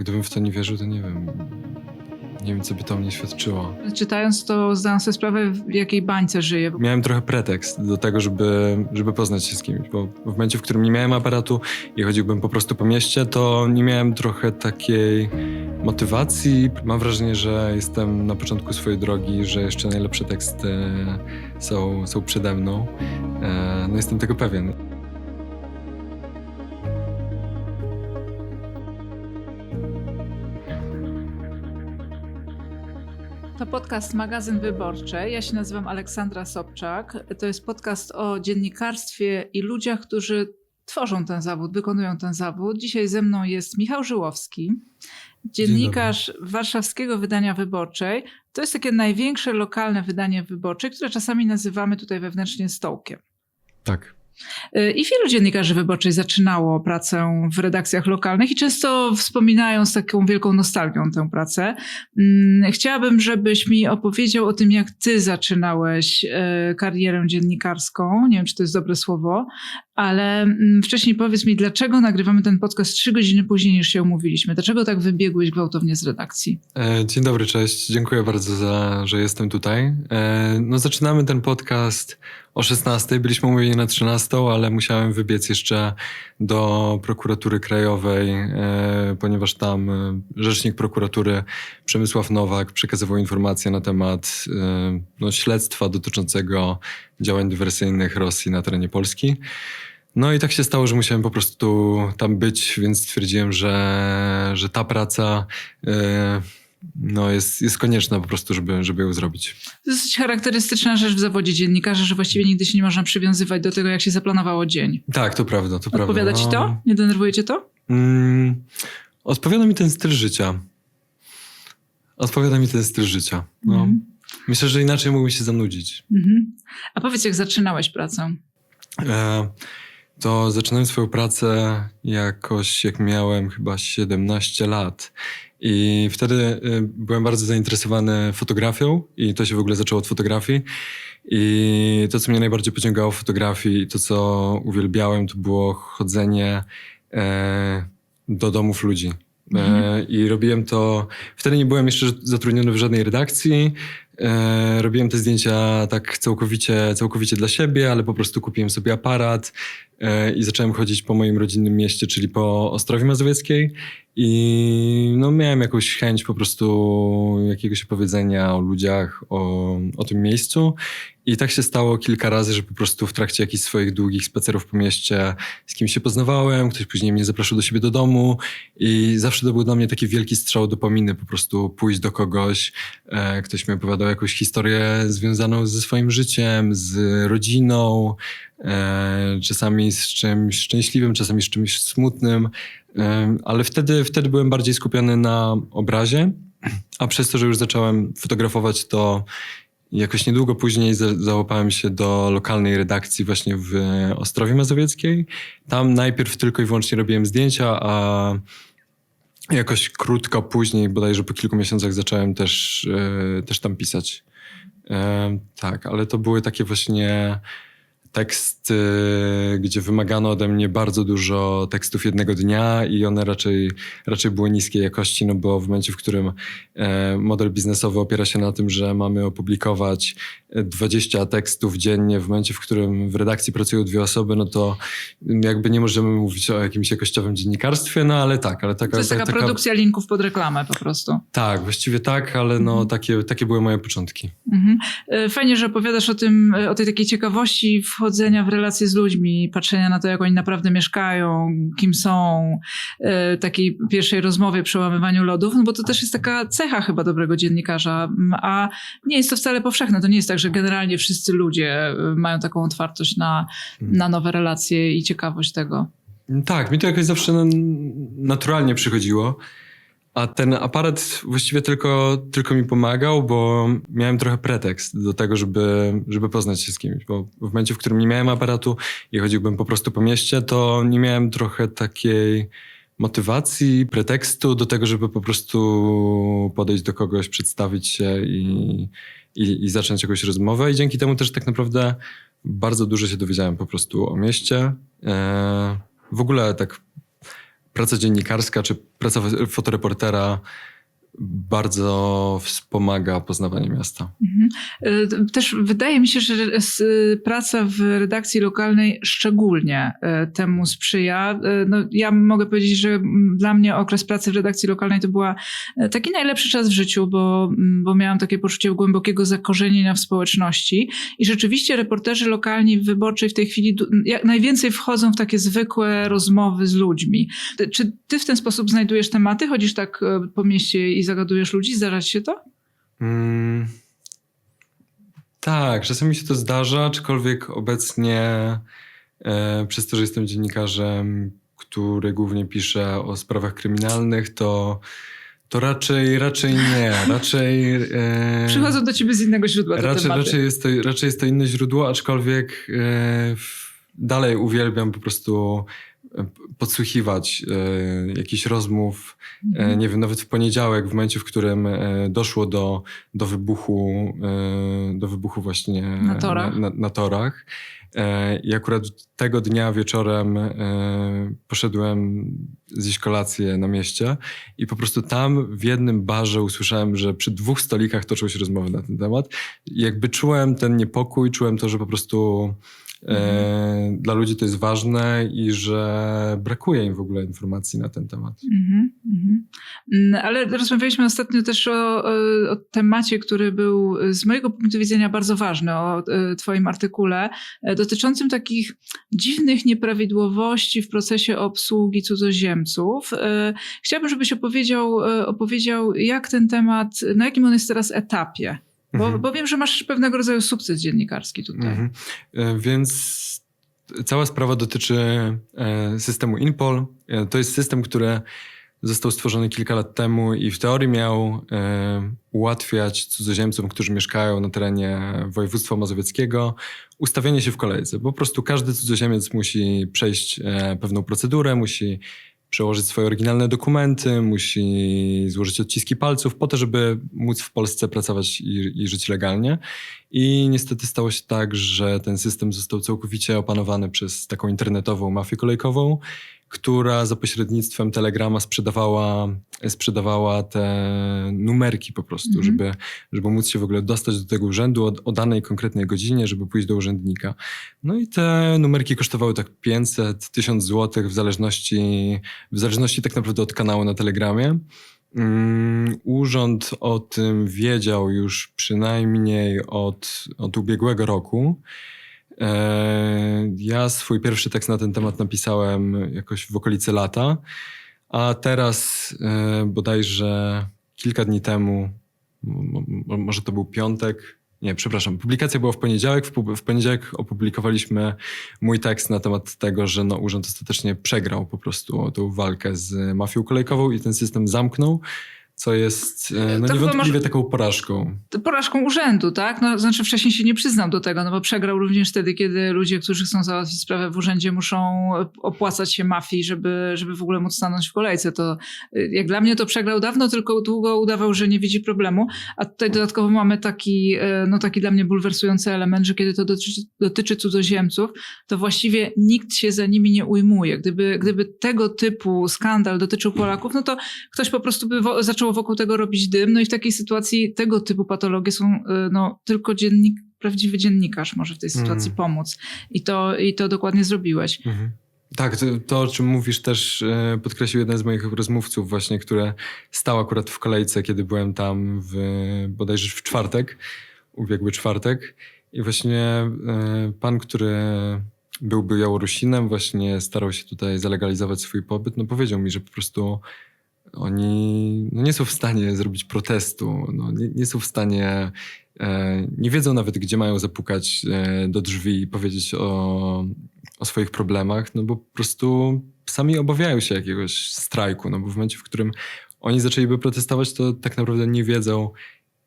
Gdybym w to nie wierzył, to nie wiem. Nie wiem, co by to mnie świadczyło. Czytając to zdałam sobie sprawę, w jakiej bańce żyję. Miałem trochę pretekst do tego, żeby, żeby poznać się z kimś, bo w momencie, w którym nie miałem aparatu i chodziłbym po prostu po mieście, to nie miałem trochę takiej motywacji. Mam wrażenie, że jestem na początku swojej drogi, że jeszcze najlepsze teksty są, są przede mną. E, No jestem tego pewien. Podcast Magazyn Wyborczy. Ja się nazywam Aleksandra Sobczak. To jest podcast o dziennikarstwie i ludziach, którzy tworzą ten zawód, wykonują ten zawód. Dzisiaj ze mną jest Michał Żyłowski, dziennikarz warszawskiego wydania Wyborczej. To jest takie największe lokalne wydanie wyborcze, które czasami nazywamy tutaj wewnętrznie stołkiem. Tak. Y, I wielu dziennikarzy wyborczych zaczynało pracę w redakcjach lokalnych i często wspominają z taką wielką nostalgią tę pracę. Mm, Chciałabym, żebyś mi opowiedział o tym, jak ty zaczynałeś y, karierę dziennikarską. Nie wiem, czy to jest dobre słowo, ale mm, wcześniej powiedz mi, dlaczego nagrywamy ten podcast trzy godziny później niż się umówiliśmy? Dlaczego tak wybiegłeś gwałtownie z redakcji? E, Dzień dobry, cześć. Dziękuję bardzo, za, że jestem tutaj. E, No, zaczynamy ten podcast o 16. Byliśmy umówieni na 13, ale musiałem wybiec jeszcze do prokuratury krajowej, e, ponieważ tam rzecznik prokuratury Przemysław Nowak przekazywał informacje na temat no, śledztwa dotyczącego działań dywersyjnych Rosji na terenie Polski. No i tak się stało, że musiałem po prostu tam być, więc stwierdziłem, że, że ta praca e, no jest, jest konieczna po prostu, żeby, żeby ją zrobić. To jest dosyć charakterystyczna rzecz w zawodzie dziennikarza, że właściwie nigdy się nie można przywiązywać do tego, jak się zaplanowało dzień. Tak, to prawda, to prawda. Odpowiada ci No, to? Nie denerwuje cię to? Mm, odpowiada mi ten styl życia. Odpowiada mi ten styl życia. No. Mhm. Myślę, że inaczej mógłbym się zanudzić. Mhm. A powiedz, jak zaczynałeś pracę? E, to zaczynałem swoją pracę jakoś, jak miałem chyba 17 lat. I wtedy e, byłem bardzo zainteresowany fotografią i to się w ogóle zaczęło od fotografii. I to, co mnie najbardziej pociągało w fotografii i to, co uwielbiałem, to było chodzenie e, do domów ludzi. E, I robiłem to. Wtedy nie byłem jeszcze zatrudniony w żadnej redakcji. E, robiłem te zdjęcia tak całkowicie, całkowicie dla siebie, ale po prostu kupiłem sobie aparat e, i zacząłem chodzić po moim rodzinnym mieście, czyli po Ostrowie Mazowieckiej. I no, miałem jakąś chęć po prostu jakiegoś opowiedzenia o ludziach, o, o tym miejscu. I tak się stało kilka razy, że po prostu w trakcie jakichś swoich długich spacerów po mieście z kimś się poznawałem, ktoś później mnie zapraszał do siebie do domu i zawsze to był dla mnie taki wielki strzał dopaminy, po prostu pójść do kogoś, e, ktoś mi opowiadał jakąś historię związaną ze swoim życiem, z rodziną, e, czasami z czymś szczęśliwym, czasami z czymś smutnym, e, ale wtedy, wtedy byłem bardziej skupiony na obrazie, a przez to, że już zacząłem fotografować, to Jakoś niedługo później za- załapałem się do lokalnej redakcji właśnie w Ostrowie Mazowieckiej. Tam najpierw tylko i wyłącznie robiłem zdjęcia, a jakoś krótko później, bodajże po kilku miesiącach zacząłem też, e, też tam pisać. E, tak, ale to były takie właśnie teksty, gdzie wymagano ode mnie bardzo dużo tekstów jednego dnia i one raczej, raczej były niskiej jakości, no bo w momencie, w którym e, model biznesowy opiera się na tym, że mamy opublikować e, 20 tekstów dziennie, w momencie, w którym w redakcji pracują dwie osoby, no to jakby nie możemy mówić o jakimś jakościowym dziennikarstwie, no ale tak, ale taka... To jest taka, produkcja linków pod reklamę po prostu. Tak, właściwie tak, ale no takie, takie były moje początki. Mhm. E, Fajnie, że opowiadasz o tym, e, o tej takiej ciekawości wchodzenia w relacje z ludźmi, patrzenia na to, jak oni naprawdę mieszkają, kim są, e, takiej pierwszej rozmowie, przełamywaniu lodów, no bo to też jest taka cecha chyba dobrego dziennikarza, a nie jest to wcale powszechne. To nie jest tak, że generalnie wszyscy ludzie e, mają taką otwartość na, na nowe relacje i ciekawość tego. Tak, mi to jakoś zawsze naturalnie przychodziło. A ten aparat właściwie tylko, tylko mi pomagał, bo miałem trochę pretekst do tego, żeby, żeby poznać się z kimś. Bo w momencie, w którym nie miałem aparatu i chodziłbym po prostu po mieście, to nie miałem trochę takiej motywacji, pretekstu do tego, żeby po prostu podejść do kogoś, przedstawić się i, i, i zacząć jakąś rozmowę. I dzięki temu też tak naprawdę bardzo dużo się dowiedziałem po prostu o mieście. E, w ogóle tak praca dziennikarska czy praca fo- fotoreportera bardzo wspomaga poznawanie miasta. Mhm. Y, Też wydaje mi się, że s- praca w redakcji lokalnej szczególnie y, temu sprzyja. No, ja mogę powiedzieć, że dla mnie okres pracy w redakcji lokalnej to była taki najlepszy czas w życiu, bo, mm, bo miałam takie poczucie głębokiego zakorzenienia w społeczności i rzeczywiście reporterzy lokalni wyborczej w tej chwili jak najwięcej wchodzą w takie zwykłe rozmowy z ludźmi. Czy ty w ten sposób znajdujesz tematy? Chodzisz tak po mieście i zagadujesz ludzi? Zdarza ci się to? Mm, tak, czasami się to zdarza, aczkolwiek obecnie e, przez to, że jestem dziennikarzem, który głównie pisze o sprawach kryminalnych, to, to raczej, raczej nie. Raczej, e, Przychodzą do ciebie z innego źródła raczej, raczej, jest to, raczej jest to inne źródło, aczkolwiek e, w, dalej uwielbiam po prostu podsłuchiwać e, jakichś rozmów, E, Mhm. nie wiem, nawet w poniedziałek, w momencie, w którym e, doszło do, do wybuchu, e, do wybuchu właśnie Na torach. Na, na torach. E, I akurat tego dnia wieczorem e, poszedłem zjeść kolację na mieście i po prostu tam w jednym barze usłyszałem, że przy dwóch stolikach toczą się rozmowy na ten temat. I jakby czułem ten niepokój, czułem to, że po prostu e, dla ludzi to jest ważne i że brakuje im w ogóle informacji na ten temat. Mhm, mhm. Mm, Ale rozmawialiśmy ostatnio też o, o- temacie, który był z mojego punktu widzenia bardzo ważny, o e, Twoim artykule, e, dotyczącym takich dziwnych nieprawidłowości w procesie obsługi cudzoziemców. E, Chciałabym, żebyś opowiedział, e, opowiedział, jak ten temat, na jakim on jest teraz etapie. Bo, Mhm. bo wiem, że masz pewnego rodzaju sukces dziennikarski tutaj. Mhm. E, Więc cała sprawa dotyczy e, systemu INPOL. E, To jest system, który został stworzony kilka lat temu i w teorii miał ułatwiać cudzoziemcom, którzy mieszkają na terenie województwa mazowieckiego, ustawienie się w kolejce. Po prostu każdy cudzoziemiec musi przejść pewną procedurę, musi przełożyć swoje oryginalne dokumenty, musi złożyć odciski palców po to, żeby móc w Polsce pracować i, i żyć legalnie. I niestety stało się tak, że ten system został całkowicie opanowany przez taką internetową mafię kolejkową, która za pośrednictwem Telegrama sprzedawała, sprzedawała te numerki po prostu, Mhm. żeby, żeby móc się w ogóle dostać do tego urzędu o, o danej konkretnej godzinie, żeby pójść do urzędnika. No i te numerki kosztowały tak 500, 1000 złotych w zależności, w zależności tak naprawdę od kanału na Telegramie. Mm, Urząd o tym wiedział już przynajmniej od, od ubiegłego roku. E, Ja swój pierwszy tekst na ten temat napisałem jakoś w okolicy lata, a teraz e, bodajże kilka dni temu, może to był piątek, nie, przepraszam, publikacja była w poniedziałek. W poniedziałek opublikowaliśmy mój tekst na temat tego, że no, urząd ostatecznie przegrał po prostu tą walkę z mafią kolejkową i ten system zamknął, co jest e, no, To niewątpliwie taką porażką. Porażką urzędu, tak? No, znaczy wcześniej się nie przyznał do tego, no bo przegrał również wtedy, kiedy ludzie, którzy chcą załatwić sprawę w urzędzie, muszą opłacać się mafii, żeby, żeby w ogóle móc stanąć w kolejce. To y, jak dla mnie to przegrał dawno, tylko długo udawał, że nie widzi problemu. A tutaj dodatkowo mamy taki, y, no taki dla mnie bulwersujący element, że kiedy to dotyczy, dotyczy cudzoziemców, to właściwie nikt się za nimi nie ujmuje. Gdyby, gdyby tego typu skandal dotyczył Polaków, no to ktoś po prostu by wo- zaczął wokół tego robić dym, no i w takiej sytuacji tego typu patologie są, y, no tylko dziennik, prawdziwy dziennikarz może w tej sytuacji Mm. pomóc. I to, I to dokładnie zrobiłeś. Mhm. Tak, to, to o czym mówisz też e, podkreślił jeden z moich rozmówców właśnie, który stał akurat w kolejce, kiedy byłem tam w, bodajże w czwartek, ubiegły czwartek i właśnie e, pan, który był Białorusinem, właśnie starał się tutaj zalegalizować swój pobyt, no powiedział mi, że po prostu oni no nie są w stanie zrobić protestu, no nie, nie są w stanie, e, nie wiedzą nawet, gdzie mają zapukać e, do drzwi i powiedzieć o, o swoich problemach, no bo po prostu sami obawiają się jakiegoś strajku, no bo w momencie, w którym oni zaczęliby protestować, to tak naprawdę nie wiedzą,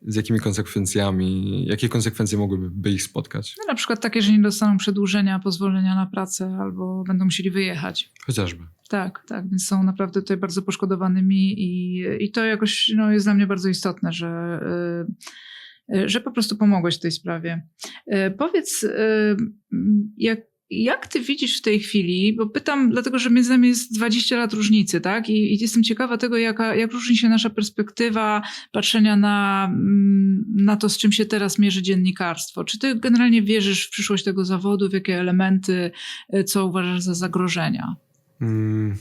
z jakimi konsekwencjami, jakie konsekwencje mogłyby by ich spotkać. No, na przykład takie, że nie dostaną przedłużenia pozwolenia na pracę albo będą musieli wyjechać. Chociażby. Tak, tak, więc są naprawdę tutaj bardzo poszkodowanymi i, i to jakoś no, jest dla mnie bardzo istotne, że, y, y, że po prostu pomogłeś w tej sprawie. Y, Powiedz, jak, jak ty widzisz w tej chwili, bo pytam dlatego, że między nami jest 20 lat różnicy, tak? I, i jestem ciekawa tego, jaka, jak różni się nasza perspektywa patrzenia na, mm, na to, z czym się teraz mierzy dziennikarstwo. Czy ty generalnie wierzysz w przyszłość tego zawodu, w jakie elementy, y, co uważasz za zagrożenia? Mm.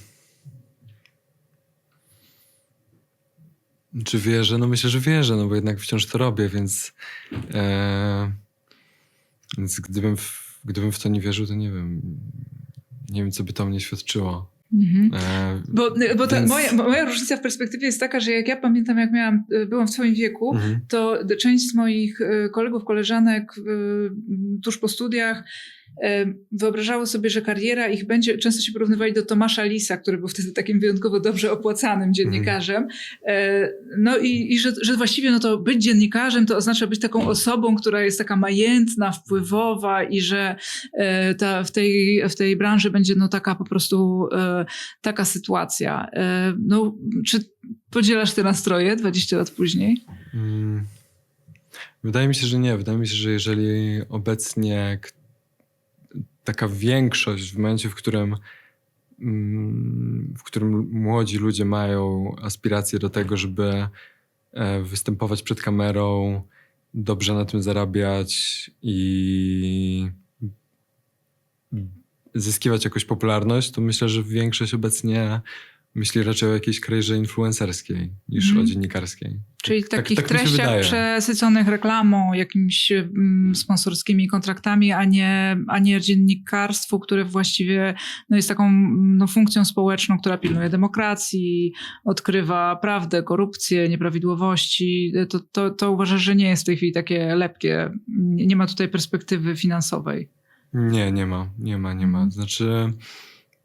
Czy wierzę? No myślę, że wierzę, no bo jednak wciąż to robię, więc, e, więc gdybym, w, gdybym w to nie wierzył, to nie wiem. Nie wiem, co by to mnie świadczyło. Mhm. E, Bo, bo Więc- moja, moja różnica w perspektywie jest taka, że jak ja pamiętam, jak miałam, y, byłam w twoim wieku, mhm. to część z moich y, kolegów, koleżanek y, tuż po studiach wyobrażało sobie, że kariera ich będzie, często się porównywali do Tomasza Lisa, który był wtedy takim wyjątkowo dobrze opłacanym dziennikarzem. Y, No i, i że, że właściwie no to być dziennikarzem to oznacza być taką osobą, która jest taka majętna, wpływowa i że y, ta, w, tej, w tej branży będzie no taka po prostu y, taka sytuacja. No, czy podzielasz te nastroje 20 lat później? Mm. Wydaje mi się, że nie. Wydaje mi się, że jeżeli obecnie taka większość w momencie, w którym, mm, w którym młodzi ludzie mają aspiracje do tego, żeby e, występować przed kamerą, dobrze na tym zarabiać i zyskiwać jakąś popularność, to myślę, że większość obecnie myśli raczej o jakiejś karierze influencerskiej niż Mhm. o dziennikarskiej. Czyli Tak- takich tak się treściach przesyconych reklamą, jakimiś mm, sponsorskimi kontraktami, a nie, a nie dziennikarstwu, które właściwie no, jest taką mm, no, funkcją społeczną, która pilnuje demokracji, odkrywa prawdę, korupcję, nieprawidłowości. To, to, to uważasz, że nie jest w tej chwili takie lepkie. Nie nie ma tutaj perspektywy finansowej. Nie, nie ma, nie ma, nie ma. Mhm. Znaczy,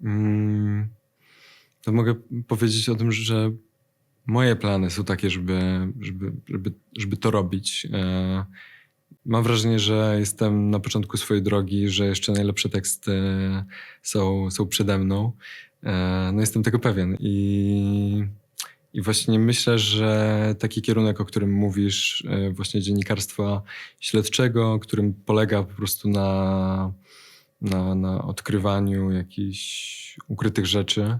mm, to mogę powiedzieć o tym, że moje plany są takie, żeby, żeby, żeby, żeby to robić. E, mam wrażenie, że jestem na początku swojej drogi, że jeszcze najlepsze teksty są, są przede mną. E, no jestem tego pewien i, i właśnie myślę, że taki kierunek, o którym mówisz, e, właśnie dziennikarstwa śledczego, którym polega po prostu na, na, na odkrywaniu jakichś ukrytych rzeczy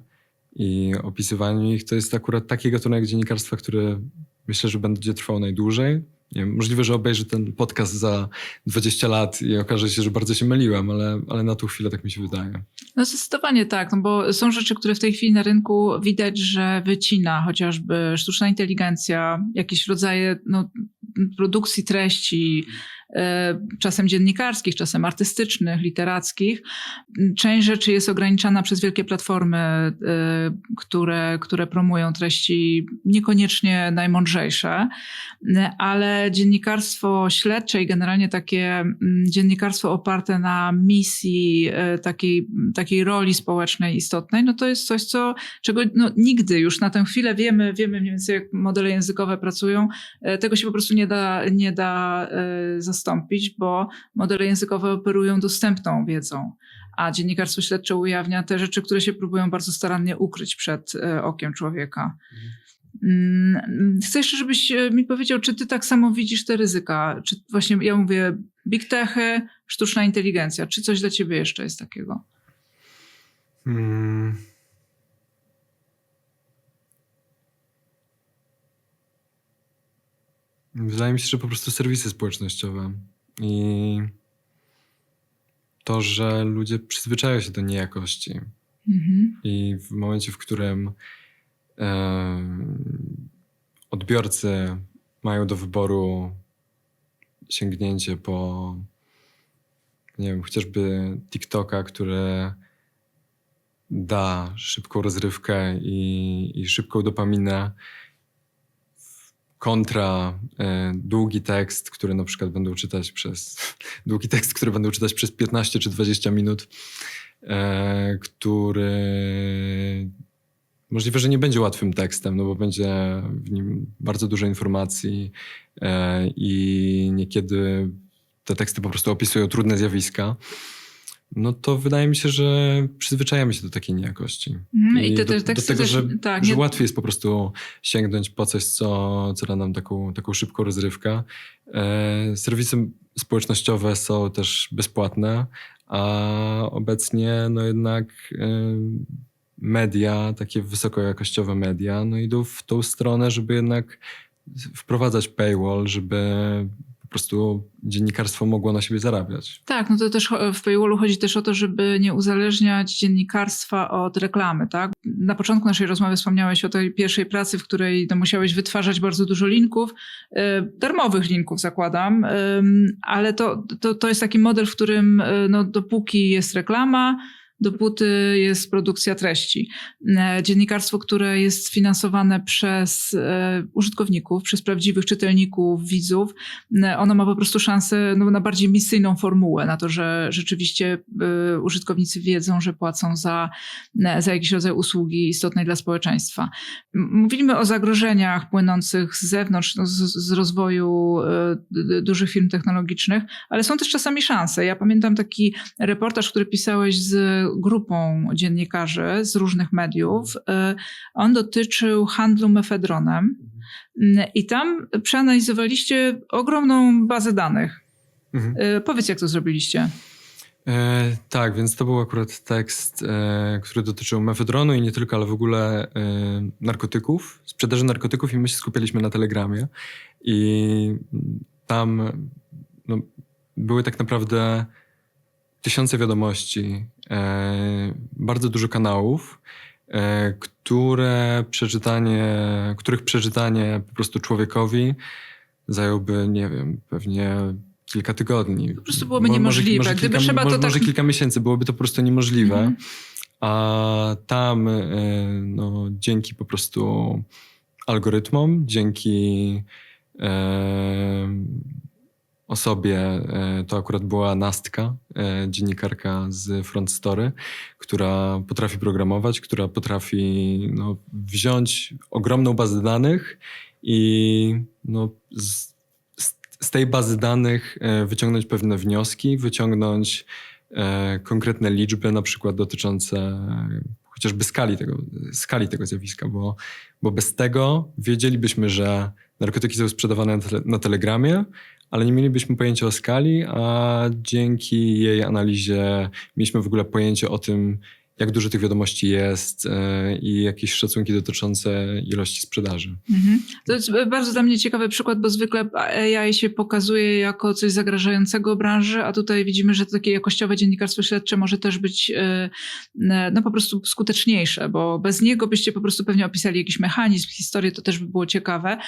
i opisywaniu ich, to jest akurat taki gatunek dziennikarstwa, który myślę, że będzie trwał najdłużej. Wiem, możliwe, że obejrzę ten podcast za 20 lat i okaże się, że bardzo się myliłem, ale, ale na tą chwilę tak mi się wydaje. No zdecydowanie tak, no bo są rzeczy, które w tej chwili na rynku widać, że wycina chociażby sztuczna inteligencja, jakieś rodzaje no, produkcji treści, czasem dziennikarskich, czasem artystycznych, literackich. Część rzeczy jest ograniczana przez wielkie platformy, e, które, które promują treści niekoniecznie najmądrzejsze, ale dziennikarstwo śledcze i generalnie takie mm, dziennikarstwo oparte na misji, e, takiej, takiej roli społecznej istotnej, no to jest coś, co, czego no, nigdy już na tę chwilę wiemy, wiemy mniej więcej jak modele językowe pracują, e, tego się po prostu nie da, nie da e, bo modele językowe operują dostępną wiedzą, a dziennikarstwo śledcze ujawnia te rzeczy, które się próbują bardzo starannie ukryć przed e, okiem człowieka. Mm, Chcę jeszcze, żebyś e, mi powiedział, czy ty tak samo widzisz te ryzyka? Czy właśnie, ja mówię, big techy, sztuczna inteligencja, czy coś dla ciebie jeszcze jest takiego? Hmm. Wydaje mi się, że po prostu serwisy społecznościowe i to, że ludzie przyzwyczają się do niejakości. Mhm. I w momencie, w którym em, odbiorcy mają do wyboru sięgnięcie po, nie wiem, chociażby TikToka, który da szybką rozrywkę i, i szybką dopaminę kontra e, długi tekst, który na przykład będą czytać przez długi tekst, który będą czytać przez 15 czy 20 minut, e, który możliwe, że nie będzie łatwym tekstem, no bo będzie w nim bardzo dużo informacji e, i niekiedy te teksty po prostu opisują trudne zjawiska. No to wydaje mi się, że przyzwyczajamy się do takiej niejakości. Mhm. I te, do, te do tego, też, że, tak, że nie, łatwiej jest po prostu sięgnąć po coś, co, co da nam taką, taką szybką rozrywkę. E, serwisy społecznościowe są też bezpłatne, a obecnie no jednak y, media, takie wysokojakościowe media, no idą w tą stronę, żeby jednak wprowadzać paywall, żeby prostu dziennikarstwo mogło na siebie zarabiać. Tak, no to też cho- w Paywallu chodzi też o to, żeby nie uzależniać dziennikarstwa od reklamy, tak? Na początku naszej rozmowy wspomniałeś o tej pierwszej pracy, w której no, musiałeś wytwarzać bardzo dużo linków, e, darmowych linków zakładam, ale to, to, to jest taki model, w którym e, no, dopóki jest reklama, dopóty jest produkcja treści. E, Dziennikarstwo, które jest finansowane przez e, użytkowników, przez prawdziwych czytelników, widzów, e, ono ma po prostu szansę no, na bardziej misyjną formułę, na to, że rzeczywiście użytkownicy wiedzą, że płacą za, za jakiś rodzaj usługi istotnej dla społeczeństwa. M- Mówimy o zagrożeniach płynących z zewnątrz, no, z, z rozwoju dużych firm technologicznych, ale są też czasami szanse. Ja pamiętam taki reportaż, który pisałeś z grupą dziennikarzy z różnych mediów. E, On dotyczył handlu mefedronem. Mm, I tam przeanalizowaliście ogromną bazę danych. Mhm. E, Powiedz, jak to zrobiliście. E, tak, więc to był akurat tekst, e, który dotyczył mefedronu i nie tylko, ale w ogóle e, narkotyków, sprzedaży narkotyków i my się skupialiśmy na Telegramie i tam no, były tak naprawdę tysiące wiadomości, bardzo dużo kanałów, e, które przeczytanie, których przeczytanie po prostu człowiekowi zająłby, nie wiem, pewnie kilka tygodni. Po prostu byłoby niemożliwe. Gdyby kilka, trzeba, to może, tak- może kilka miesięcy byłoby to po prostu niemożliwe. Mhm. A tam e, no, dzięki po prostu algorytmom, dzięki e, osobie, e, to akurat była Nastka, e, dziennikarka z Front Story, która potrafi programować, która potrafi no, wziąć ogromną bazę danych i no, z, z, tej bazy danych e, wyciągnąć pewne wnioski, wyciągnąć konkretne liczby, na przykład dotyczące chociażby skali tego, skali tego zjawiska, bo, bo bez tego wiedzielibyśmy, że narkotyki są sprzedawane na, tele, na Telegramie, ale nie mielibyśmy pojęcia o skali, a dzięki jej analizie mieliśmy w ogóle pojęcie o tym, jak dużo tych wiadomości jest e, i jakieś szacunki dotyczące ilości sprzedaży. Mhm. To jest bardzo dla mnie ciekawy przykład, bo zwykle AI się pokazuje jako coś zagrażającego branży, a tutaj widzimy, że takie jakościowe dziennikarstwo śledcze może też być e, no po prostu skuteczniejsze, bo bez niego byście po prostu pewnie opisali jakiś mechanizm, historię, to też by było ciekawe.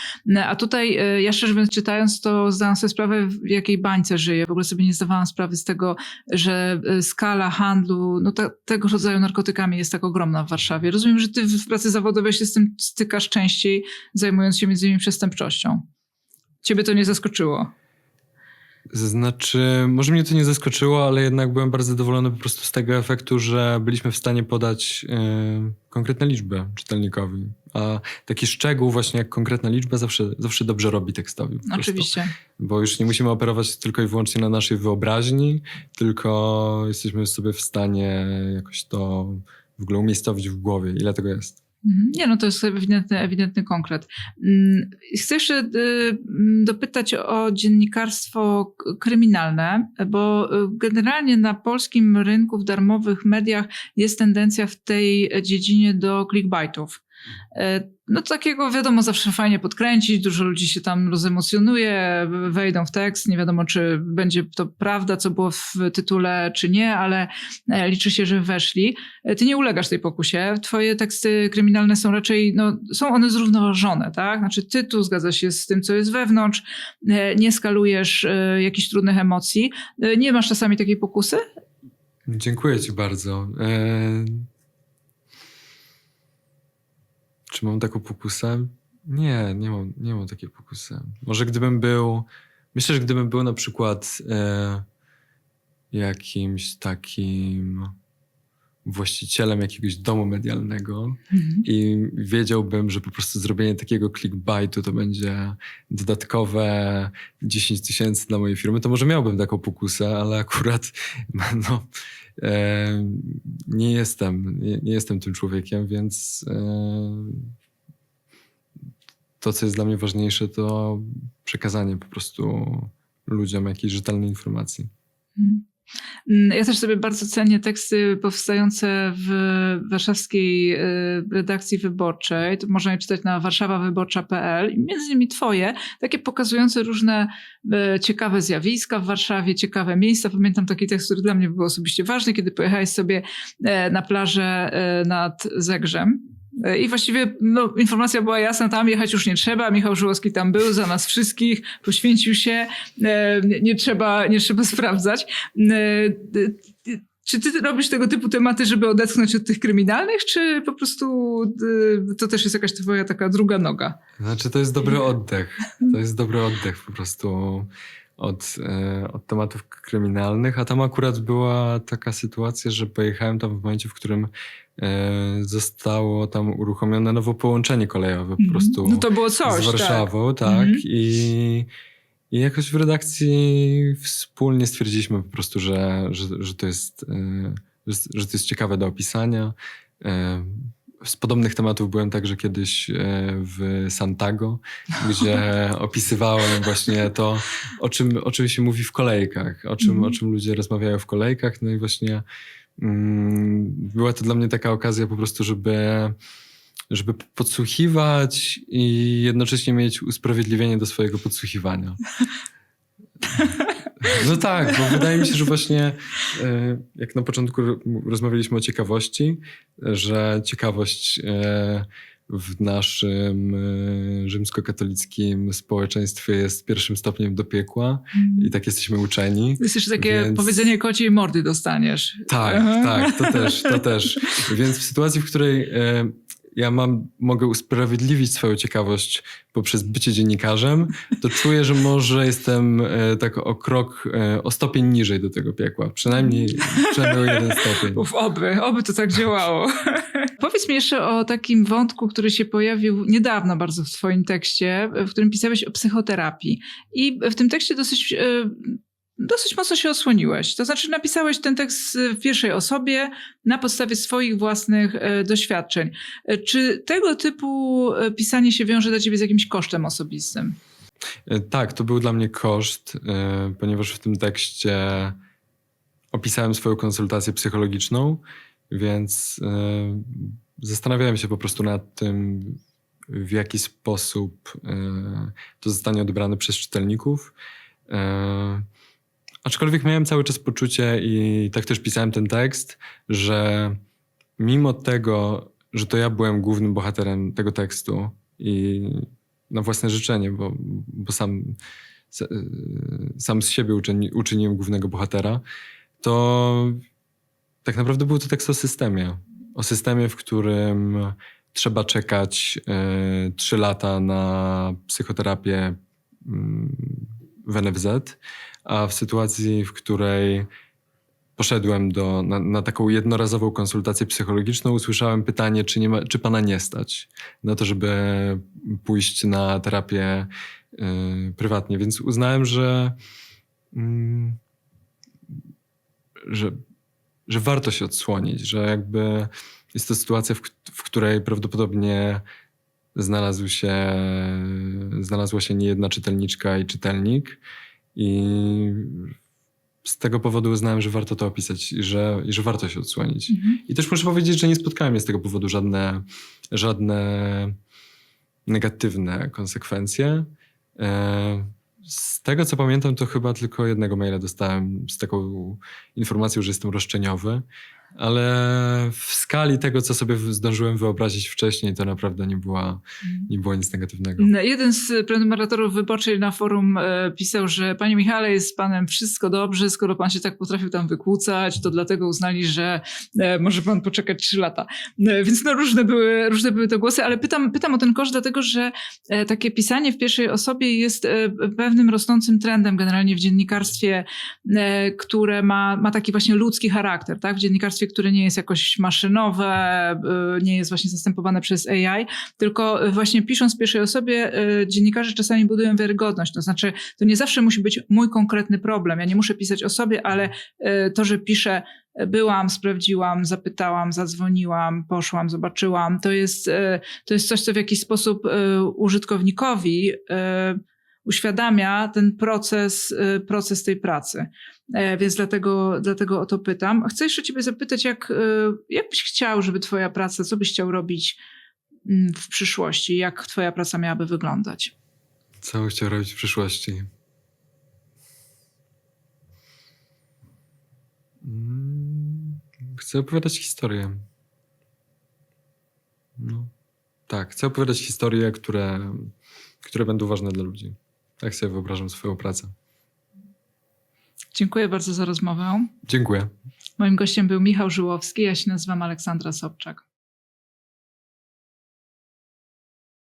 A tutaj e, ja szczerze mówiąc czytając to zdałam sobie sprawę w jakiej bańce żyję. W ogóle sobie nie zdawałam sprawy z tego, że skala handlu, no ta, tego rodzaju narkotykami jest tak ogromna w Warszawie. Rozumiem, że ty w pracy zawodowej się z tym stykasz częściej, zajmując się między innymi przestępczością. Ciebie to nie zaskoczyło. Znaczy, może mnie to nie zaskoczyło, ale jednak byłem bardzo zadowolony po prostu z tego efektu, że byliśmy w stanie podać e, konkretne liczby czytelnikowi. A taki szczegół właśnie jak konkretna liczba zawsze, zawsze dobrze robi tekstowi. Prostu. Oczywiście. Bo już nie musimy operować tylko i wyłącznie na naszej wyobraźni, tylko jesteśmy sobie w stanie jakoś to w ogóle umiejscowić w głowie, ile tego jest. Mhm. Nie, no to jest ewidentny, ewidentny konkret. Mm, Chcę jeszcze y, mm, dopytać o dziennikarstwo kryminalne, bo y, generalnie na polskim rynku w darmowych mediach jest tendencja w tej dziedzinie do clickbaitów. E, No takiego wiadomo, zawsze fajnie podkręcić, dużo ludzi się tam rozemocjonuje, wejdą w tekst, nie wiadomo czy będzie to prawda, co było w tytule, czy nie, ale e, liczy się, że weszli. E, Ty nie ulegasz tej pokusie, twoje teksty kryminalne są raczej, no są one zrównoważone, tak? Znaczy tytuł zgadza się z tym, co jest wewnątrz, nie skalujesz jakichś trudnych emocji. Nie masz czasami takiej pokusy? Dziękuję ci bardzo. Czy mam taką pokusę? Nie, nie mam, nie mam takiej pokusy. Może gdybym był, myślę, że gdybym był na przykład e... jakimś takim właścicielem jakiegoś domu medialnego i wiedziałbym, że po prostu zrobienie takiego clickbaitu to będzie dodatkowe 10 tysięcy dla mojej firmy, to może miałbym taką pokusę, ale akurat no, e, nie jestem, nie, nie jestem tym człowiekiem, więc e, to, co jest dla mnie ważniejsze, to przekazanie po prostu ludziom jakiejś rzetelnej informacji. Mm. Ja też sobie bardzo cenię teksty powstające w warszawskiej y, redakcji wyborczej. To można je czytać na warszawawyborcza.pl i między innymi twoje, takie pokazujące różne y, ciekawe zjawiska w Warszawie, ciekawe miejsca. Pamiętam taki tekst, który dla mnie był osobiście ważny, kiedy pojechałeś sobie e, na plażę e, nad Zegrzem. E, I właściwie no, informacja była jasna, tam jechać już nie trzeba. Michał Żułowski tam był za nas wszystkich, poświęcił się, e, nie, nie, trzeba, nie trzeba sprawdzać. E, Czy ty robisz tego typu tematy, żeby odetchnąć od tych kryminalnych, czy po prostu to też jest jakaś twoja taka druga noga? Znaczy, to jest dobry oddech. To jest dobry oddech po prostu od, od tematów kryminalnych. A tam akurat była taka sytuacja, że pojechałem tam w momencie, w którym zostało tam uruchomione nowe połączenie kolejowe po prostu No to było coś, z Warszawą, tak. Mhm. I, I jakoś w redakcji wspólnie stwierdziliśmy po prostu, że, że, że, to, jest, e, że, to jest ciekawe do opisania. E, Z podobnych tematów byłem także kiedyś e, w Santago, gdzie opisywałem właśnie to, o czym, o czym się mówi w kolejkach, o czym, Mhm. o czym ludzie rozmawiają w kolejkach. No i właśnie była to dla mnie taka okazja po prostu, żeby żeby podsłuchiwać i jednocześnie mieć usprawiedliwienie do swojego podsłuchiwania. No tak, bo wydaje mi się, że właśnie e, jak na początku ro- rozmawialiśmy o ciekawości, że ciekawość e, w naszym e, rzymskokatolickim społeczeństwie jest pierwszym stopniem do piekła i tak jesteśmy uczeni. To jest jeszcze takie Więc- powiedzenie kociej mordy dostaniesz. Tak, Aha. tak, to też, to też. Więc w sytuacji, w której e, ja mam, mogę usprawiedliwić swoją ciekawość poprzez bycie dziennikarzem, to czuję, że może jestem e, tak o krok, e, o stopień niżej do tego piekła. Przynajmniej, przynajmniej o jeden stopień. Uf, oby, oby to tak działało. Powiedz mi jeszcze o takim wątku, który się pojawił niedawno bardzo w twoim tekście, w którym pisałeś o psychoterapii. I w tym tekście dosyć, e, dosyć mocno się osłoniłeś. To znaczy napisałeś ten tekst w pierwszej osobie na podstawie swoich własnych e, doświadczeń. E, Czy tego typu pisanie się wiąże dla ciebie z jakimś kosztem osobistym? Tak, to był dla mnie koszt, ponieważ w tym tekście opisałem swoją konsultację psychologiczną, więc e, zastanawiałem się po prostu nad tym, w jaki sposób e, to zostanie odebrane przez czytelników. E, Aczkolwiek miałem cały czas poczucie i tak też pisałem ten tekst, że mimo tego, że to ja byłem głównym bohaterem tego tekstu i na własne życzenie, bo, bo sam, sam z siebie uczyni, uczyniłem głównego bohatera, to tak naprawdę był to tekst o systemie. O systemie, w którym trzeba czekać e, trzy lata na psychoterapię mm, w NFZ, a w sytuacji, w której poszedłem do, na, na taką jednorazową konsultację psychologiczną, usłyszałem pytanie, czy, nie ma, czy pana nie stać na to, żeby pójść na terapię y, prywatnie. Więc uznałem, że, mm, że, że warto się odsłonić, że jakby jest to sytuacja, w, w której prawdopodobnie znalazł się, znalazła się niejedna czytelniczka i czytelnik i z tego powodu uznałem, że warto to opisać i że, i że warto się odsłonić. I też muszę powiedzieć, że nie spotkałem z tego powodu żadne, żadne negatywne konsekwencje. E, Z tego co pamiętam, to chyba tylko jednego maila dostałem z taką informacją, że jestem roszczeniowy, ale w skali tego, co sobie zdążyłem wyobrazić wcześniej, to naprawdę nie, była, nie było nic negatywnego. No, Jeden z prenumeratorów wyborczej na forum e, pisał, że panie Michale, jest z panem wszystko dobrze, skoro pan się tak potrafił tam wykłócać, to dlatego uznali, że e, może pan poczekać trzy lata. E, więc no różne były, różne były to głosy, ale pytam, pytam o ten koszt, dlatego że takie pisanie w pierwszej osobie jest pewnym rosnącym trendem generalnie w dziennikarstwie, które ma, ma taki właśnie ludzki charakter, tak? W dziennikarstwie, które nie jest jakoś maszynowe, e, nie jest właśnie zastępowane przez AI, tylko właśnie pisząc w pierwszej osobie, e, dziennikarze czasami budują wiarygodność. To znaczy, to nie zawsze musi być mój konkretny problem. Ja nie muszę pisać o sobie, ale to, że piszę, byłam, sprawdziłam, zapytałam, zadzwoniłam, poszłam, zobaczyłam, to jest, to jest coś, co w jakiś sposób użytkownikowi uświadamia ten proces, y, proces tej pracy. E, Więc dlatego, dlatego o to pytam. Chcę jeszcze Ciebie zapytać, jak, y, jak byś chciał, żeby Twoja praca, co byś chciał robić mm, w przyszłości? Jak Twoja praca miałaby wyglądać? Co bym chciał robić w przyszłości? Mm, Chcę opowiadać historię. No, tak, chcę opowiadać historie, które, które będą ważne dla ludzi. Tak sobie wyobrażam swoją pracę. Dziękuję bardzo za rozmowę. Dziękuję. Moim gościem był Michał Żyłowski, ja się nazywam Aleksandra Sobczak.